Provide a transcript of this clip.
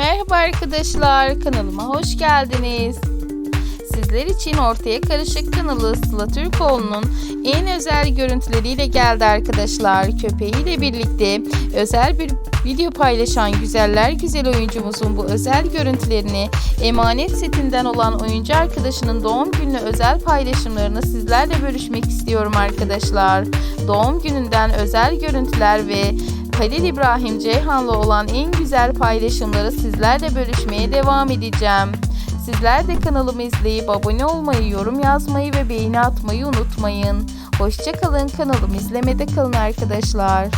Merhaba arkadaşlar, kanalıma hoş geldiniz. Sizler için Ortaya Karışık kanalı Sıla Türkoğlu'nun en özel görüntüleriyle geldi arkadaşlar. Köpeğiyle birlikte özel bir video paylaşan güzeller güzel oyuncumuzun bu özel görüntülerini emanet setinden olan oyuncu arkadaşının doğum günü özel paylaşımlarını sizlerle bölüşmek istiyorum arkadaşlar. Doğum gününden özel görüntüler ve Halil İbrahim Ceyhan'la olan en güzel paylaşımları sizlerle bölüşmeye devam edeceğim. Sizler de kanalımı izleyip abone olmayı, yorum yazmayı ve beğeni atmayı unutmayın. Hoşçakalın kanalımı izlemede kalın arkadaşlar.